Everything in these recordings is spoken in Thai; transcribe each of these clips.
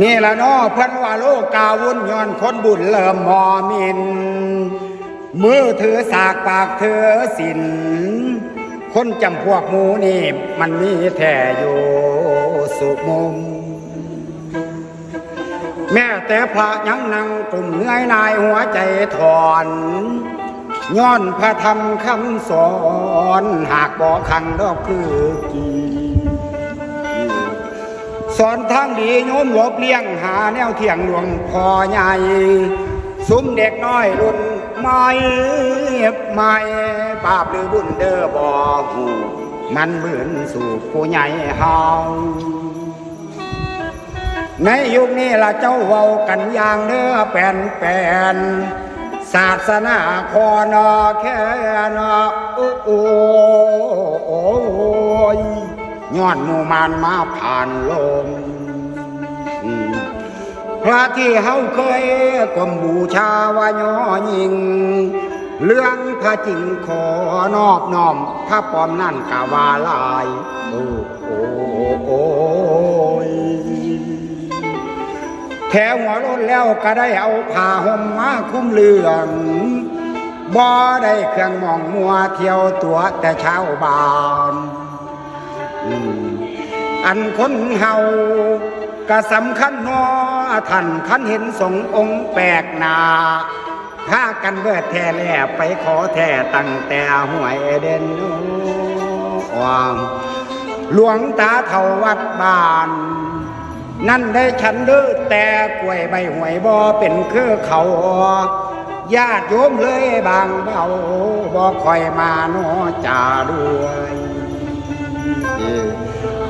นี่ละนอเพิ่อนว่าโลกาวุ่นย้อนคนบุญเริ่มมอมิน มือถือสากปากเธอสิน คนจำพวกหมูนี่ มันมีแท้อยู่สุมุมแม่แต่พระยังนั่งกลุ่มเนื่อยนายหัวใจถอนย้อนพระธรรมคำสอน หากบอกขังดอกคือกี สอนทางดีโยมหลบเลี้ยงหาแนวเที่ยงหลวงพ่อใหญ่ซุ้มเด็กน้อยรุ่นไม่ไม่บาปหรือบุญเด้อบ่หูมันเหมือนสู่ผู้ใหญ่เฮาในยุคนี้ละเจ้าเว้ากันอย่างเด้อแปนแปนศาสนาคอนอแค่นอโอ้โอ้ ย้อนหมู่มานมาผ่านลมพระที่เฮาเคยกลมบูชาวายอยิง เรื่องพระจริงขอนอบน้อมพระปอมนั่นกาวาลายโอ้โอ้โอ้ยแถวหัวรถแล้วก็ได้เอาผ้าห่มมาคุ้มเรื่องบ่ได้เครื่องมองมัวเที่ยวตัวแต่เช้าบาน อันคนเฮาก็สำคัญนอท่านคันเห็นสงองค์แปลกหนาพากันเบิดแท่แล่ไปขอแท่ตั้งแต่หวยเด่นวางหลวงตาเท่าวัดบ้าน นั่นได้ฉันเด้อแต่กล้วยใบหวยบ่เป็นคือเขาญาติโยมเลยบางเบาบ่คอยมาโนจ่าด้วย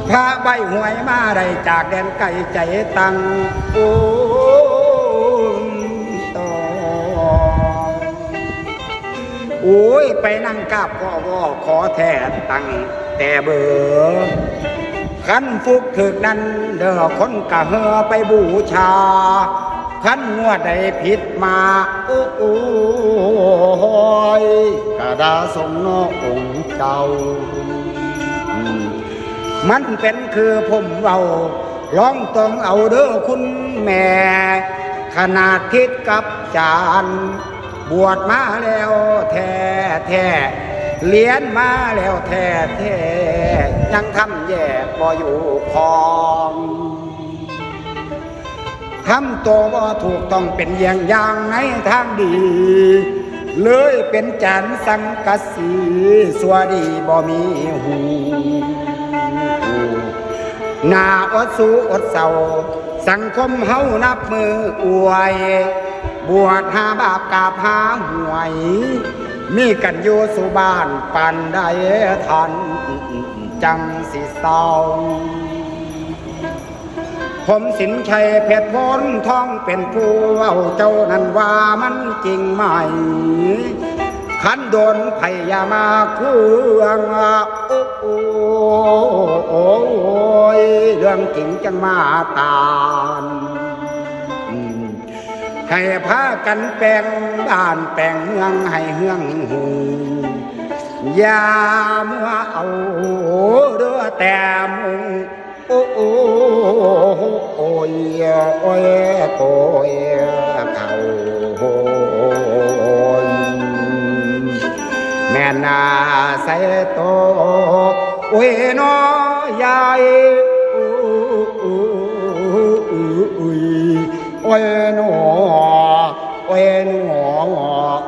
พระใบหวยมาได้จากแดนไกลใจตังโอ้ตอโอ้ย ไปนั่งกราบก็ว่าขอแทนตังแต่เบอขันฟุกถึกนั้นเด้อคนกะเฮอไปบูชาขันงัวใดผิดมาโอ้โอยกระดาสงนอกองค์เจ้า มันเป็นคือผมเราลองต้องเอาเด้อคุณแม่ ขนาดคิดกับจานบวชมาแล้วแท้แท้เรียนมาแล้วแท้แท้ยังทำแย่บ่อยู่คองทำตัวบ่ถูกต้องเป็นอย่างอย่างในทางดี เลยเป็นจันสังกะสีสัวดีบ่มีหู หน้าอดสูอดเศร้าสังคมเฮานับมืออวย บวชหาบาปกาบหาหวย มีกันอยู่สุบ้านปันได้ทัน จังสิเศร้าผมสินชัยเพชรพลท้องเป็นผู้เอาเจ้านั้นว่ามันจริงไหม ขันโดนพยามาเครื่องโอ้โโอ้ยเรื่องจริงจังมาตานให้พากันแปลงบ้านแปลงเมืองให้เฮืองหูยามัว นาใสตโตโอ้ยน้อยายโอ้ยหนอโอ้ยหนอ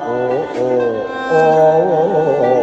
โอ้โอ้โอ้